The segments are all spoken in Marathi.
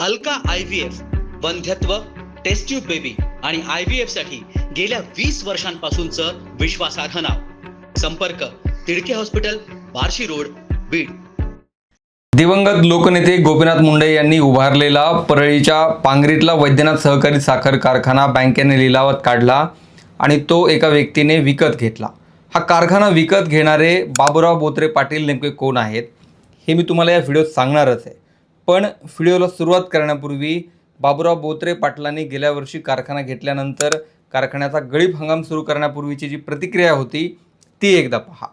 अलका आय व्ही एफ वंध्यत्व टेस्ट्यूब बेबी आणि आय व्ही एफसाठी गेल्या वीस वर्षांपासूनचं विश्वासार्ह नाव. संपर्क तिडके हॉस्पिटल बार्शी रोड बीड. दिवंगत लोकनेते गोपीनाथ मुंडे यांनी उभारलेला परळीच्या पांगरीतला वैद्यनाथ सहकारी साखर कारखाना बँकेने लिलावात काढला आणि तो एका व्यक्तीने विकत घेतला. हा कारखाना विकत घेणारे बाबुराव बोत्रे पाटील नेमके कोण आहेत हे मी तुम्हाला या व्हिडिओत सांगणारच आहे. पण व्हिडिओला सुरुवात करण्यापूर्वी बाबुराव बोत्रे पाटलांनी गेल्या वर्षी कारखाना घेतल्यानंतर कारखान्याचा गळीप हंगाम सुरू करण्यापूर्वीची जी प्रतिक्रिया होती ती एकदा पहा.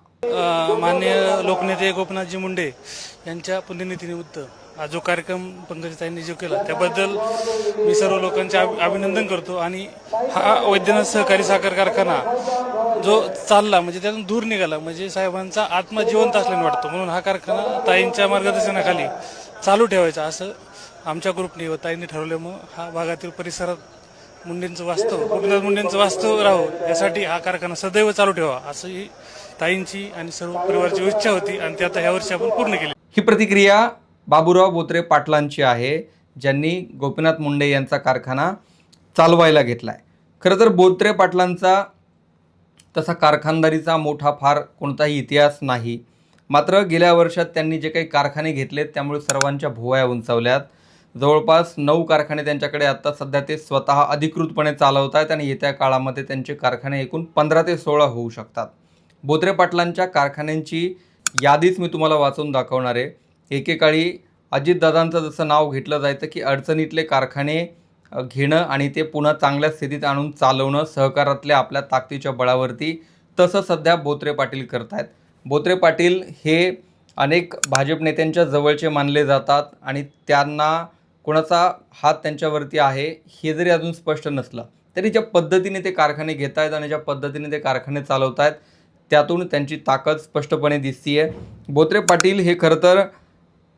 माननीय लोकनेते गोपीनाथजी मुंडे यांच्या पुण्यनिधीनिमित्त हा जो कार्यक्रम पंकजताईंनी जो केला त्याबद्दल मी सर्व लोकांचे अभिनंदन करतो आणि हा वैद्यनाथ सहकारी साखर कारखाना जो चालला म्हणजे त्यातून दूर निघाला म्हणजे साहेबांचा आत्मा जिवंत असल्याने वाटतो. म्हणून हा कारखाना ताईंच्या मार्गदर्शनाखाली चालू ठेवायचा. असं आमच्या ग्रुपने व ताईंनी ठरवल्यामुळं हा भागातील परिसरात मुंडेंचं वास्तव गोपीनाथ मुंडेंचं वास्तव राहो. यासाठी हा कारखाना सदैव चालू ठेवा. असं ही ताईंची आणि सर्व परिवाराची इच्छा होती आणि ती आता ह्या वर्षी आपण पूर्ण केली. ही प्रतिक्रिया बाबुराव बोत्रे पाटलांची आहे ज्यांनी गोपीनाथ मुंडे यांचा कारखाना चालवायला घेतला आहे खरं तर बोत्रे पाटलांचा तसा कारखानदारीचा मोठा फार कोणताही इतिहास नाही. मात्र गेल्या वर्षात त्यांनी जे काही कारखाने घेतलेत त्यामुळे सर्वांच्या भुवया उंचावल्यात. जवळपास नऊ कारखाने त्यांच्याकडे आता सध्या ते स्वतः अधिकृतपणे चालवत आहेत आणि येत्या काळामध्ये त्यांचे कारखाने एकूण पंधरा ते सोळा होऊ शकतात. बोत्रे पाटलांच्या कारखान्यांची यादीच मी तुम्हाला वाचून दाखवणार आहे. एकेकाळी अजितदादांचं जसं नाव घेतलं जायचं की अडचणीतले कारखाने घेणं आणि ते पुन्हा चांगल्या स्थितीत आणून चालवणं सहकारातल्या आपल्या ताकदीच्या बळावरती तसं सध्या बोत्रे पाटील करत आहेत बोत्रे पाटील हे अनेक भाजप नेत्यांच्या जवळचे मानले जातात आणि त्यांना कोणाचा हात त्यांच्यावरती आहे हे जरी अजून स्पष्ट नसलं तरी ज्या पद्धतीने ते कारखाने घेत आहेत आणि ज्या पद्धतीने ते कारखाने चालवत आहेत त्यातून त्यांची ताकद स्पष्टपणे दिसतीये. बोत्रे पाटील हे खरं तर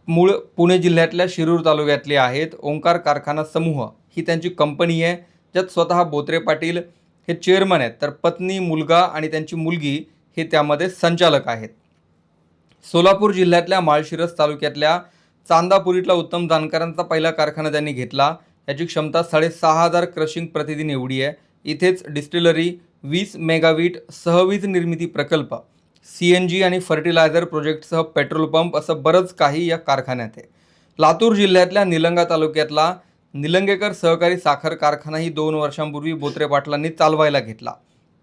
मूळ पुणे जिल्ह्यातल्या शिरूर तालुक्यातले आहेत. ओंकार कारखाना समूह ही त्यांची कंपनी आहे ज्यात स्वतः बोत्रे पाटील हे चेअरमन आहेत. तर पत्नी मुलगा आणि त्यांची मुलगी हे त्यामध्ये संचालक आहेत. सोलापूर जिल्ह्यातल्या माळशिरस तालुक्यातल्या चांदापुरीतला उत्तम जाणकारांचा पहिला कारखाना त्यांनी घेतला. याची क्षमता साडेसहा हजार क्रशिंग प्रतिदिन एवढी आहे. इथेच डिस्टिलरी वीस मेगावीट सहवीज निर्मिती प्रकल्प सी एन जी आणि फर्टिलायझर प्रोजेक्टसह पेट्रोल पंप असं बरंच काही या कारखान्यात आहे. लातूर जिल्ह्यातल्या निलंगा तालुक्यातला निलंगेकर सहकारी साखर कारखानाही दोन वर्षांपूर्वी बोत्रे पाटलांनी चालवायला घेतला.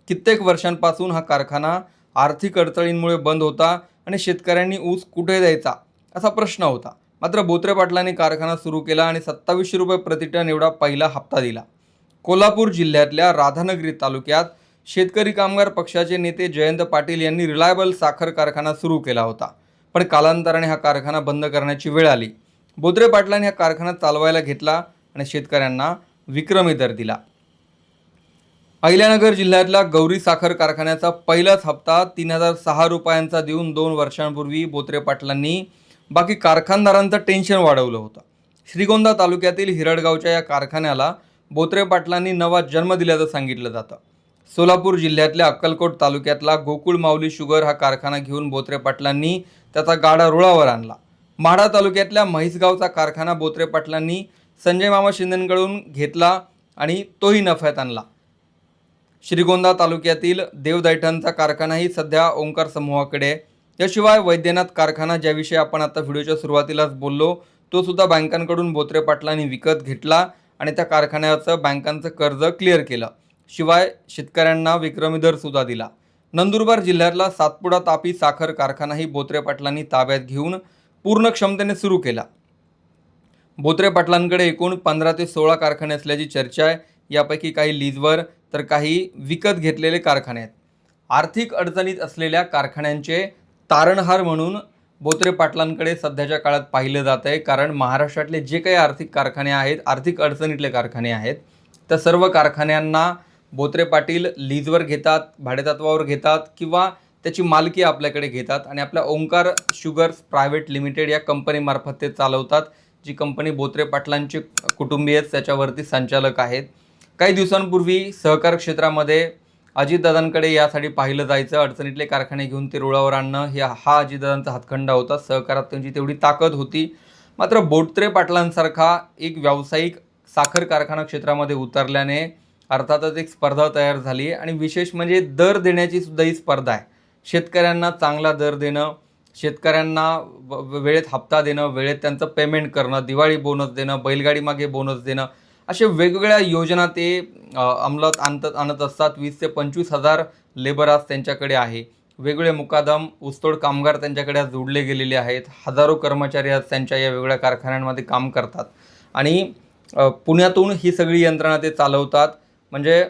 कित्येक वर्षांपासून हा कारखाना आर्थिक अडचणींमुळे बंद होता आणि शेतकऱ्यांनी ऊस कुठे द्यायचा असा प्रश्न होता. मात्र बोत्रे पाटलांनी कारखाना सुरू केला आणि सत्तावीसशे रुपये प्रतिटन एवढा पहिला हप्ता दिला. कोल्हापूर जिल्ह्यातल्या राधानगरी तालुक्यात शेतकरी कामगार पक्षाचे नेते जयंत पाटील यांनी रिलायबल साखर कारखाना सुरू केला होता. पण कालांतराने हा कारखाना बंद करण्याची वेळ आली. बोत्रे पाटलांनी हा कारखाना चालवायला घेतला आणि शेतकऱ्यांना विक्रमी दर दिला. अहिल्यानगर जिल्ह्यातला गौरी साखर कारखान्याचा पहिलाच हप्ता तीन हजार सहा रुपयांचा देऊन दोन वर्षांपूर्वी बोत्रे पाटलांनी बाकी कारखानदारांचं टेन्शन वाढवलं होतं. श्रीगोंदा तालुक्यातील हिरडगावच्या या कारखान्याला बोत्रे पाटलांनी नवा जन्म दिल्याचं सांगितलं जातं. सोलापूर जिल्ह्यातल्या अक्कलकोट तालुक्यातला गोकुळ माऊली शुगर हा कारखाना घेऊन बोत्रे पाटलांनी त्याचा गाडा रुळावर आणला. माढा तालुक्यातल्या म्हैसगावचा कारखाना बोत्रे पाटलांनी संजय मामा शिंदेंकडून घेतला आणि तोही नफ्यात आणला. श्रीगोंदा तालुक्यातील देवदैठणचा कारखानाही सध्या ओंकार समूहाकडे आहे. याशिवाय वैद्यनाथ कारखाना ज्याविषयी आपण आता व्हिडिओच्या सुरुवातीलाच बोललो तो सुद्धा बँकांकडून बोत्रे पाटलांनी विकत घेतला आणि त्या कारखान्याचं बँकांचं कर्ज क्लिअर केलं. शिवाय शेतकऱ्यांना विक्रमी दर सुद्धा दिला. नंदुरबार जिल्ह्यातला सातपुडा तापी साखर कारखानाही बोत्रे पाटलांनी ताब्यात घेऊन पूर्ण क्षमतेने सुरू केला. बोत्रे पाटलांकडे एकूण पंधरा ते सोळा कारखाने असल्याची चर्चा आहे. यापैकी काही लीजवर तर काही विकत घेतलेले कारखाने आहेत. आर्थिक अडचणीत असलेल्या कारखान्यांचे तारणहार म्हणून बोत्रे पाटलांकडे सध्याच्या काळात पाहिलं जात आहे. कारण महाराष्ट्रातले जे काही आर्थिक कारखाने आहेत आर्थिक अडचणीतले कारखाने आहेत त्या सर्व कारखान्यांना बोत्रे पाटील लीजवर घेतात भाडेतत्वावर घेतात किंवा त्याची मालकी आपल्याकडे घेतात आणि आपल्या ओंकार शुगर्स प्रायव्हेट लिमिटेड या कंपनीमार्फत ते चालवतात. जी कंपनी बोत्रे पाटलांचे कुटुंबीय त्याच्यावरती संचालक आहेत. काही दिवसांपूर्वी सहकार क्षेत्रामध्ये अजितदादांकडे यासाठी पाहिलं जायचं. अडचणीतले कारखाने घेऊन ते रुळावर आणणं हे हा अजितदादांचा हातखंडा होता. सहकारात त्यांची तेवढी ताकद होती. मात्र बोटत्रे पाटलांसारखा एक व्यावसायिक साखर कारखाना क्षेत्रामध्ये उतरल्याने अर्थातच एक स्पर्धा तयार झाली आहे आणि विशेष म्हणजे दर देण्याची सुद्धा ही स्पर्धा आहे. शेतकऱ्यांना चांगला दर देणं शेतकऱ्यांना व- वेळेत हप्ता देणं वेळेत त्यांचं पेमेंट करणं दिवाळी बोनस देणं बैलगाडी मागे बोनस देणं असे वेगवेगळ्या योजना ते अंमलात आणत आणत असतात. वीस ते पंचवीस हजार लेबर आज त्यांच्याकडे आहे. वेगवेगळे मुकादम ऊसतोड कामगार त्यांच्याकडे आज जोडले गेलेले आहेत. हजारो कर्मचारी आज त्यांच्या या वेगवेगळ्या कारखान्यांमध्ये काम करतात. आणि पुण्यातून ही सगळी यंत्रणा ते चालवतात. म्हणजे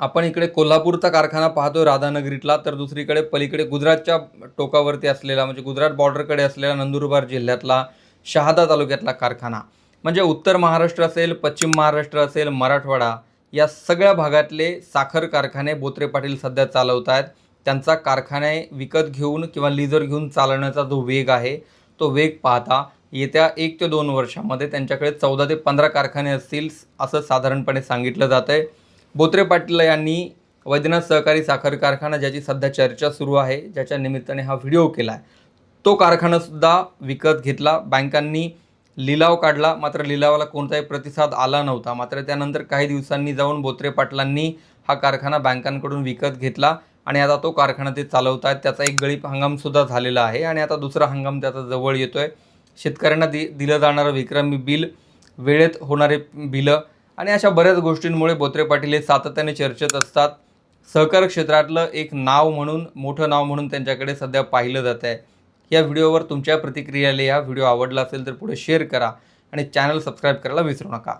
आपण इकडे कोल्हापूरचा कारखाना पाहतो राधानगरीतला तर दुसरीकडे पलीकडे गुजरातच्या टोकावरती असलेला म्हणजे गुजरात बॉर्डरकडे असलेला नंदुरबार जिल्ह्यातला शहादा तालुक्यातला कारखाना. म्हणजे उत्तर महाराष्ट्र असेल पश्चिम महाराष्ट्र असेल मराठवाडा या सगळ्या भागातले साखर कारखाने बोत्रे पाटील सध्या चालवत आहेत. त्यांचा कारखाने विकत घेऊन किंवा लिजर घेऊन चालवण्याचा जो वेग आहे तो वेग पाहता येत्या एक ते दोन वर्षामध्ये त्यांच्याकडे चौदा ते पंधरा कारखाने असतील असं साधारणपणे सांगितलं जात आहे बोत्रे पाटील यांनी वैद्यनाथ सहकारी साखर कारखाना ज्याची सध्या चर्चा सुरू आहे ज्याच्या निमित्ताने हा व्हिडिओ केला आहे तो कारखानासुद्धा विकत घेतला. बँकांनी लिलाव काढला. मात्र लिलावाला कोणताही प्रतिसाद आला नव्हता. मात्र त्यानंतर काही दिवसांनी जाऊन बोत्रे पाटलांनी हा कारखाना बँकांकडून विकत घेतला आणि आता तो कारखाना ते चालवत आहेत त्याचा एक गळीप हंगामसुद्धा झालेला आहे आणि आता दुसरा हंगाम त्याचा जवळ येतो आहे शेतकऱ्यांना दि दिलं जाणारं विक्रमी बिल वेळेत होणारे बिलं आणि अशा बऱ्याच गोष्टींमुळे बोत्रे पाटील हे सातत्याने चर्चेत असतात. सहकार क्षेत्रातलं एक नाव म्हणून मोठं नाव म्हणून त्यांच्याकडे सध्या पाहिलं जात आहे या व्हिडिओवर तुमच्या प्रतिक्रिया लिहा. व्हिडिओ आवडला असेल तर पुढे शेअर करा आणि चॅनल सबस्क्राईब करायला विसरू नका.